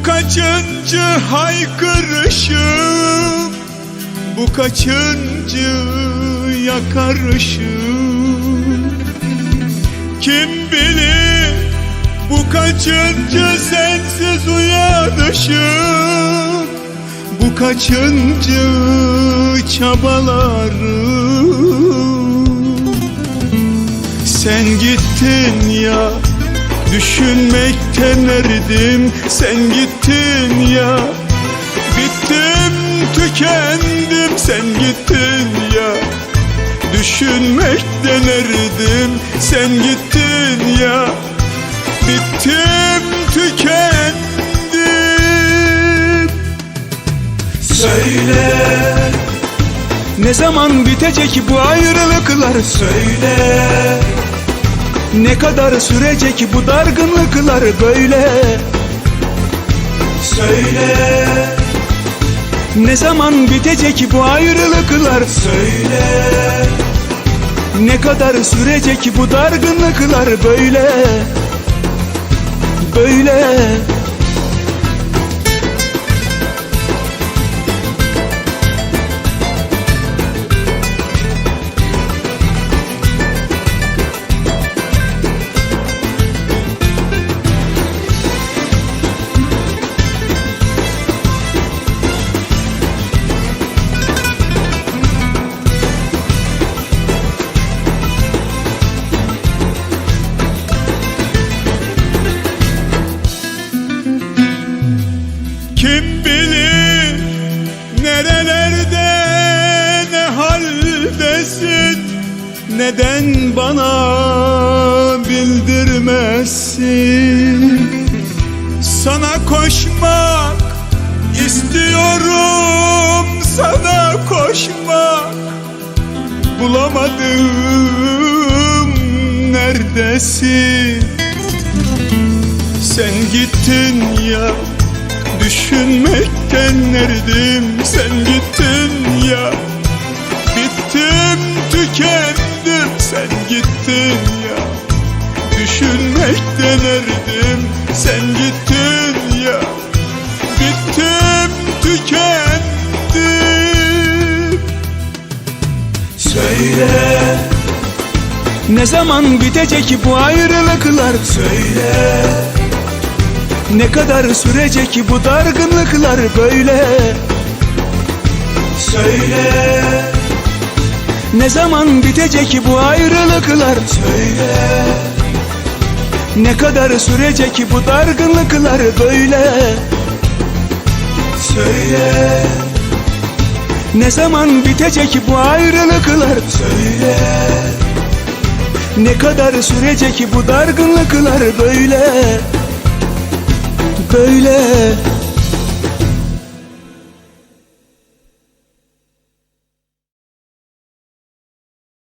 Bu kaçıncı haykırışım? Bu kaçıncı yakarışım? Kim bilir bu kaçıncı sensiz uyanışım? Bu kaçıncı çabalarım? Sen gittin ya Düşünmekten eridim Sen gittin ya. Bittim tükendim Sen gittin ya. Düşünmekten eridim Sen gittin ya. Bittim tükendim. Söyle. Ne zaman bitecek bu ayrılıklar? Söyle. Ne kadar sürecek bu dargınlıklar? Böyle Söyle. Ne zaman bitecek bu ayrılıklar? Söyle. Ne kadar sürecek bu dargınlıklar? Böyle Böyle Kim bilir nerelerde ne haldesin? Neden bana bildirmezsin Sana koşmak istiyorum sana koşmak. Bulamadım neredesin? Sen gittin ya Düşünmekten eridim Sen gittin ya? Bittim tükendim Sen gittin ya. Düşünmekten eridim Sen gittin ya? Bittim tükendim. Söyle. Ne zaman bitecek bu ayrılıklar? Söyle Ne kadar sürecek bu dargınlıklar böyle? Söyle. Ne zaman bitecek bu ayrılıklar? Söyle. Ne kadar sürecek bu dargınlıklar böyle? Söyle. Ne zaman bitecek bu ayrılıklar? Söyle. Ne kadar sürecek bu dargınlıklar böyle Böyle